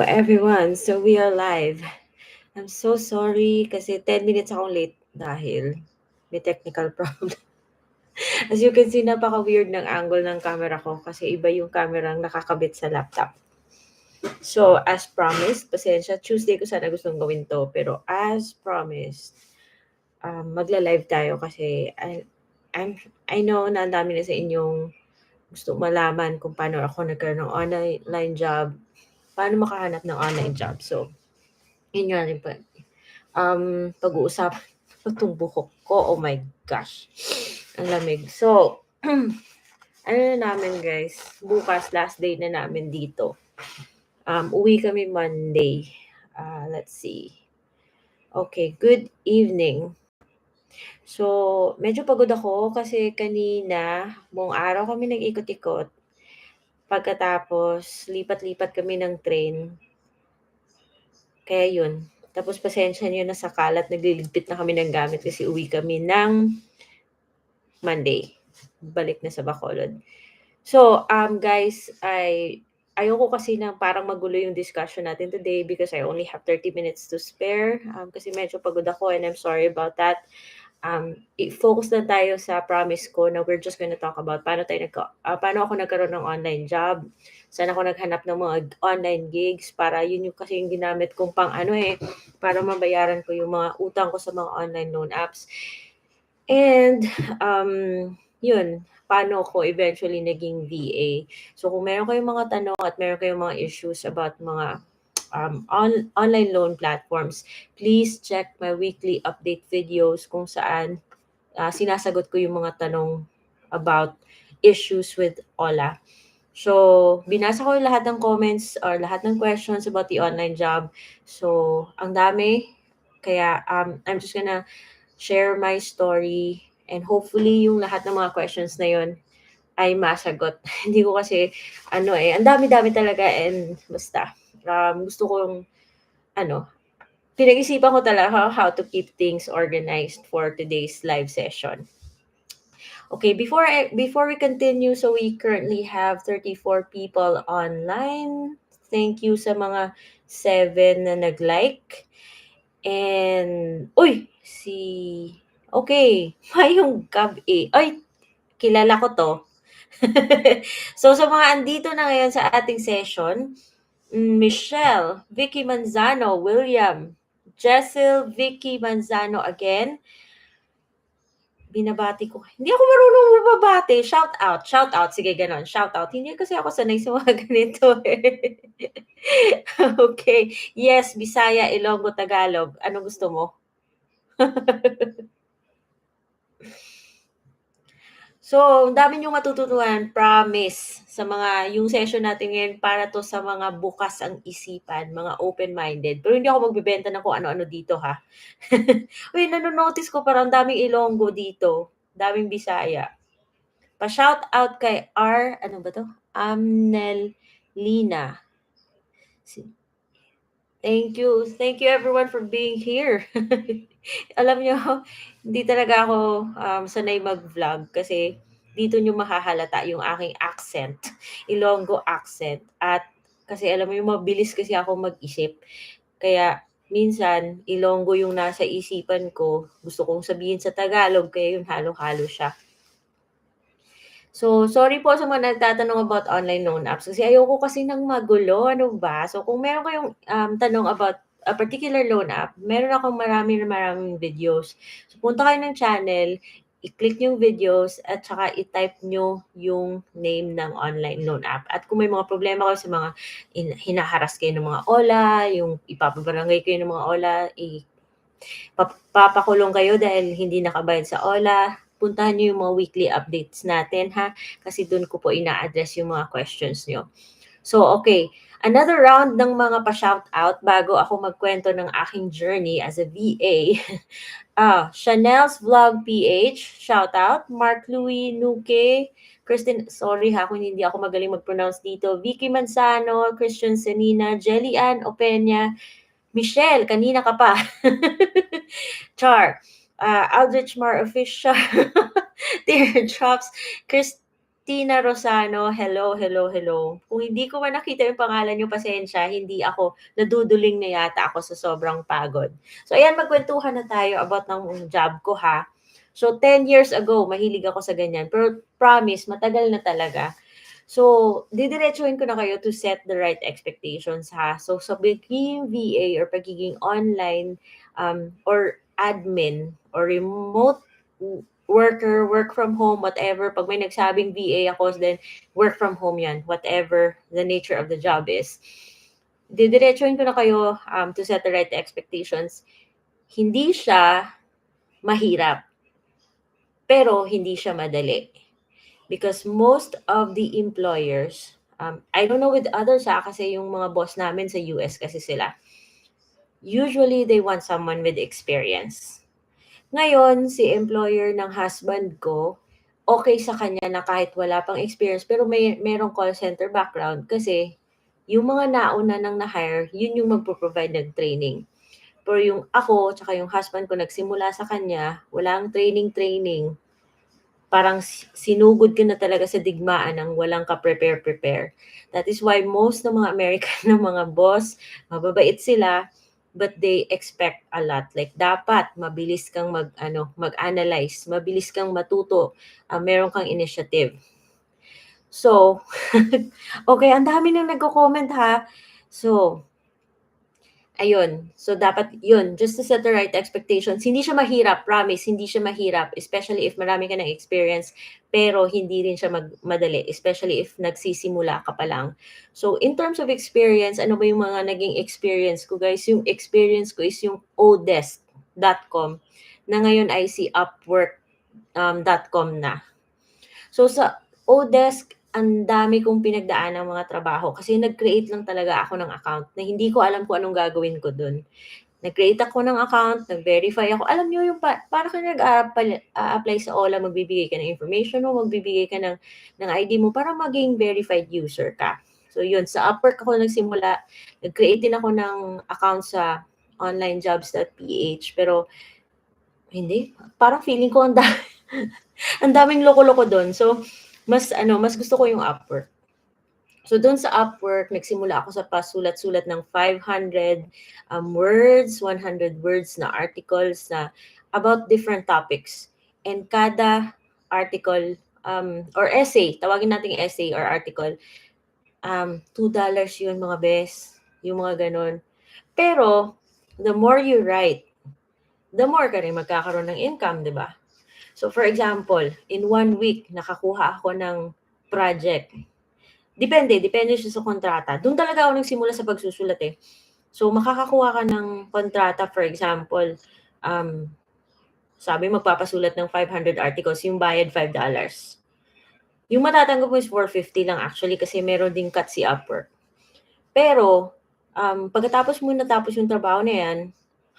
Everyone! So we are live. I'm so sorry kasi 10 minutes akong late dahil may technical problem. As you can see, napaka-weird ng angle ng camera ko kasi iba yung camera nakakabit sa laptop. So, as promised, pasensya, Tuesday ko sana gustong gawin to, pero as promised, um, magla-live tayo kasi I, I'm, I know na ang dami na sa inyong gusto malaman kung paano ako nagkaroon ng online job, paano makahanap ng online job. So, yun nga rin pa. Um, pag-uusapan itong buhok ko. Oh my gosh. Ang lamig. So, ano na namin guys, bukas, last day na namin dito. Um, uwi kami Monday. Uh, let's see. Okay, good evening. So, medyo pagod ako kasi kanina, buong araw kami nag-ikot-ikot. Pagkatapos, lipat-lipat kami ng train. Kaya yun. Tapos pasensya nyo na sa kalat, nagliligpit na kami ng gamit kasi uwi kami ng Monday. Balik na sa Bacolod. So, um, guys, I ayoko kasi na parang magulo yung discussion natin today because I only have 30 minutes to spare. Um, kasi medyo pagod ako and I'm sorry about that um, i-focus na tayo sa promise ko na we're just gonna talk about paano tayo nagka, uh, paano ako nagkaroon ng online job, saan ako naghanap ng mga online gigs para yun yung kasi yung ginamit kong pang ano eh, para mabayaran ko yung mga utang ko sa mga online loan apps. And um, yun, paano ko eventually naging VA. So kung meron kayong mga tanong at meron kayong mga issues about mga um, on, online loan platforms, please check my weekly update videos kung saan uh, sinasagot ko yung mga tanong about issues with OLA. So, binasa ko lahat ng comments or lahat ng questions about the online job. So, ang dami. Kaya, um, I'm just gonna share my story and hopefully yung lahat ng mga questions na yon ay masagot. Hindi ko kasi, ano eh, ang dami-dami talaga and basta um, gusto kong, ano, pinag-isipan ko talaga how to keep things organized for today's live session. Okay, before I, before we continue, so we currently have 34 people online. Thank you sa mga 7 na nag-like. And, uy, si, okay, mayong gab eh. Ay, kilala ko to. so, sa mga andito na ngayon sa ating session, Michelle, Vicky Manzano, William, Jessel, Vicky Manzano again. Binabati ko. Hindi ako marunong mababati. Shout out. Shout out. Sige, ganon. Shout out. Hindi kasi ako sanay sa mga ganito. Eh. okay. Yes, Bisaya, Ilonggo, Tagalog. Ano gusto mo? So, ang dami niyong matututunan, promise, sa mga, yung session natin ngayon para to sa mga bukas ang isipan, mga open-minded. Pero hindi ako magbibenta ng kung ano-ano dito, ha? Uy, nanonotice ko parang daming Ilonggo dito. Daming Bisaya. Pa-shout out kay R, ano ba to? Amnel Lina. Thank you. Thank you everyone for being here. Alam niyo, hindi talaga ako um, sanay mag-vlog kasi dito niyo mahahalata yung aking accent, Ilonggo accent. At kasi alam mo yung mabilis kasi ako mag-isip. Kaya minsan Ilonggo yung nasa isipan ko. Gusto kong sabihin sa Tagalog kaya yung halo-halo siya. So, sorry po sa mga nagtatanong about online loan apps kasi ayoko kasi ng magulo, ano ba? So, kung meron kayong um, tanong about a particular loan app, meron akong marami na maraming videos. So, punta kayo ng channel, i-click yung videos at saka i-type nyo yung name ng online loan app. At kung may mga problema kayo sa mga in, hinaharas kayo ng mga OLA, yung ipapabarangay kayo ng mga OLA, i, papakulong kayo dahil hindi nakabayad sa OLA, puntahan nyo yung mga weekly updates natin ha, kasi doon ko po ina-address yung mga questions nyo. So, okay. Another round ng mga pa-shoutout bago ako magkwento ng aking journey as a VA. ah, Chanel's Vlog PH, shoutout. Mark Louis Nuke, Kristen, sorry ha kung hindi ako magaling mag-pronounce dito. Vicky Manzano, Christian Senina, Jelly Ann Openya, Michelle, kanina ka pa. Char, uh, Aldrich Mar Official, Dear Drops, Chris Tina Rosano, hello, hello, hello. Kung hindi ko man nakita yung pangalan niyo, pasensya, hindi ako naduduling na yata ako sa sobrang pagod. So ayan, magkwentuhan na tayo about ng job ko ha. So 10 years ago, mahilig ako sa ganyan. Pero promise, matagal na talaga. So, didiretsuhin ko na kayo to set the right expectations ha. So, sa pagiging VA or pagiging online um, or admin or remote worker, work from home, whatever. Pag may nagsabing VA ako, then work from home yan, whatever the nature of the job is. Didiretsuhin ko na kayo um, to set the right expectations. Hindi siya mahirap, pero hindi siya madali. Because most of the employers, um, I don't know with others ha, kasi yung mga boss namin sa US kasi sila, usually they want someone with experience. Ngayon, si employer ng husband ko, okay sa kanya na kahit wala pang experience, pero may merong call center background kasi yung mga nauna nang na-hire, yun yung magpo-provide ng training. Pero yung ako, tsaka yung husband ko, nagsimula sa kanya, walang training-training. Parang sinugod ka na talaga sa digmaan ng walang ka-prepare-prepare. That is why most ng mga American ng mga boss, mababait sila, but they expect a lot. Like dapat mabilis kang mag ano, mag-analyze, mabilis kang matuto, uh, meron kang initiative. So, okay, ang dami nang nagko-comment ha. So, ayun. So, dapat yun, just to set the right expectations. Hindi siya mahirap, promise, hindi siya mahirap, especially if marami ka ng experience, pero hindi rin siya mag- madali, especially if nagsisimula ka pa lang. So, in terms of experience, ano ba yung mga naging experience ko, guys? Yung experience ko is yung odesk.com na ngayon ay si upwork.com um, na. So, sa Odesk, ang dami kong pinagdaan ng mga trabaho kasi nag-create lang talaga ako ng account na hindi ko alam kung anong gagawin ko doon. Nag-create ako ng account, nag-verify ako. Alam niyo yung pa, para ka nag-apply sa OLA, magbibigay ka ng information mo, magbibigay ka ng, ng ID mo para maging verified user ka. So yun, sa Upwork ako nagsimula. Nag-create din ako ng account sa onlinejobs.ph pero hindi, parang feeling ko ang dami, ang daming loko-loko doon. So, mas ano, mas gusto ko yung Upwork. So doon sa Upwork, nagsimula ako sa pasulat-sulat ng 500 um, words, 100 words na articles na about different topics. And kada article um, or essay, tawagin natin essay or article, um, $2 yun mga best, yung mga ganun. Pero, the more you write, the more ka rin magkakaroon ng income, di ba? So for example, in one week, nakakuha ako ng project. Depende, depende siya sa kontrata. Doon talaga ako nagsimula sa pagsusulat eh. So makakakuha ka ng kontrata, for example, um, sabi magpapasulat ng 500 articles, yung bayad $5. Yung matatanggap mo is 450 lang actually kasi meron ding cut si Upwork. Pero, um, pagkatapos mo natapos yung trabaho na yan,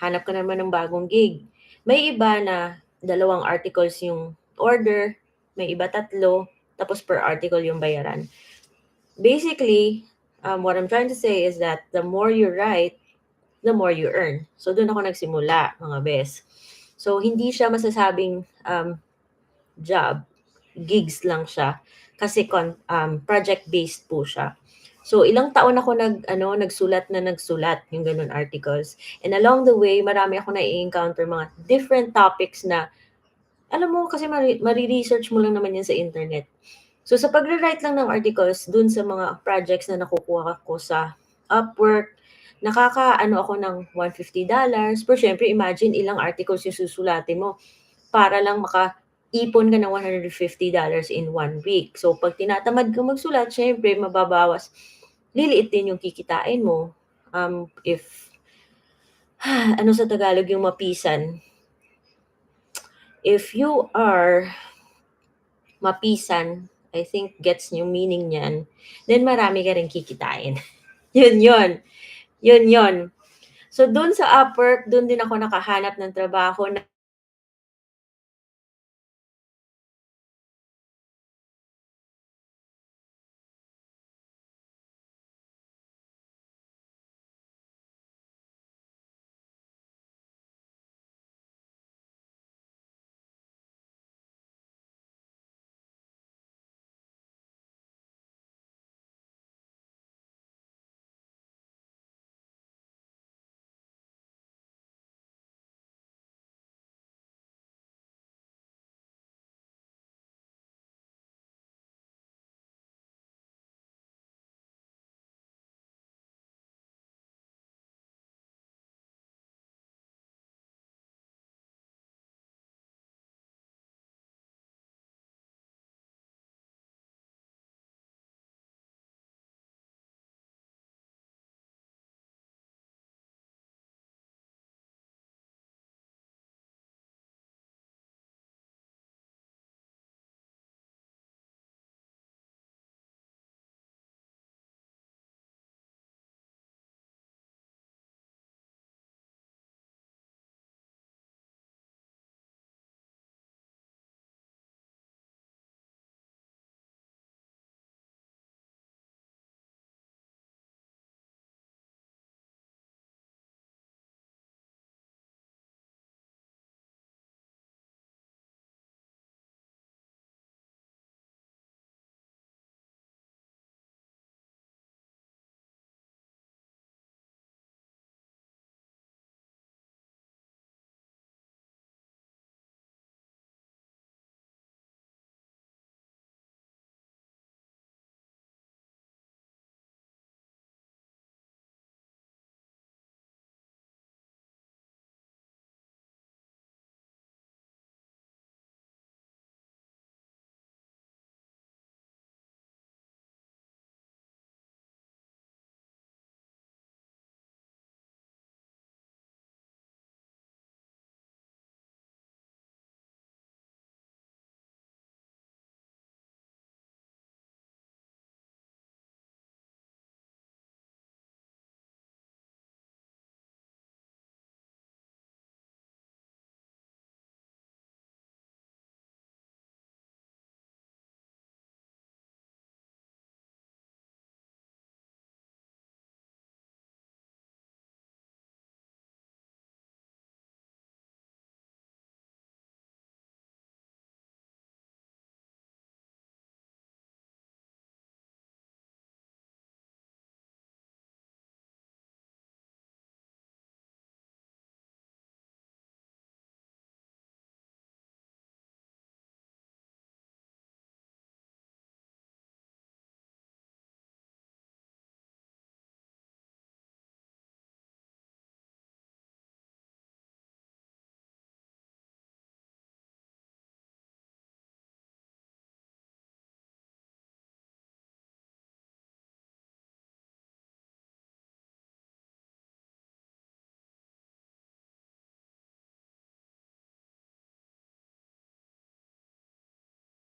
hanap ka naman ng bagong gig. May iba na dalawang articles yung order, may iba tatlo, tapos per article yung bayaran. Basically, um, what I'm trying to say is that the more you write, the more you earn. So, doon ako nagsimula, mga best. So, hindi siya masasabing um, job, gigs lang siya, kasi con, um, project-based po siya. So, ilang taon ako nag, ano, nagsulat na nagsulat, yung ganun articles. And along the way, marami ako na-encounter mga different topics na, alam mo, kasi mari-research mo lang naman yan sa internet. So, sa pagre-write lang ng articles, dun sa mga projects na nakukuha ko sa Upwork, nakaka-ano ako ng $150. Pero syempre, imagine ilang articles yung susulatin mo para lang maka ipon ka ng $150 in one week. So, pag tinatamad ka magsulat, syempre, mababawas. Liliit din yung kikitain mo. Um, if, ano sa Tagalog yung mapisan? If you are mapisan, I think gets yung meaning niyan, then marami ka rin kikitain. yun, yun. Yun, yun. So, doon sa Upwork, doon din ako nakahanap ng trabaho na